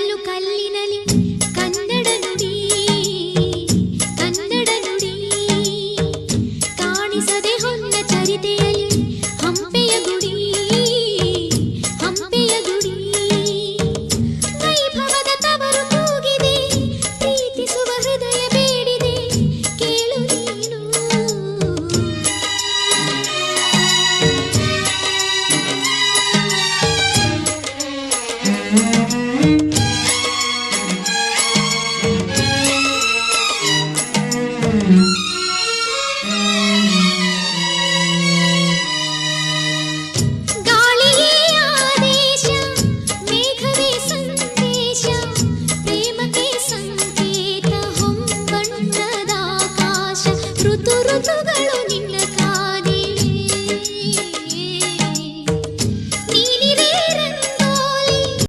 ಕಲ್ಲು ಕಲ್ಲಿನಲ್ಲಿ ಕನ್ನಡ ನುಡಿ ಕನ್ನಡ ನುಡಿ. ಕಾಣಿಸದೆ ಹೊನ್ನ ಚರಿತೆಯ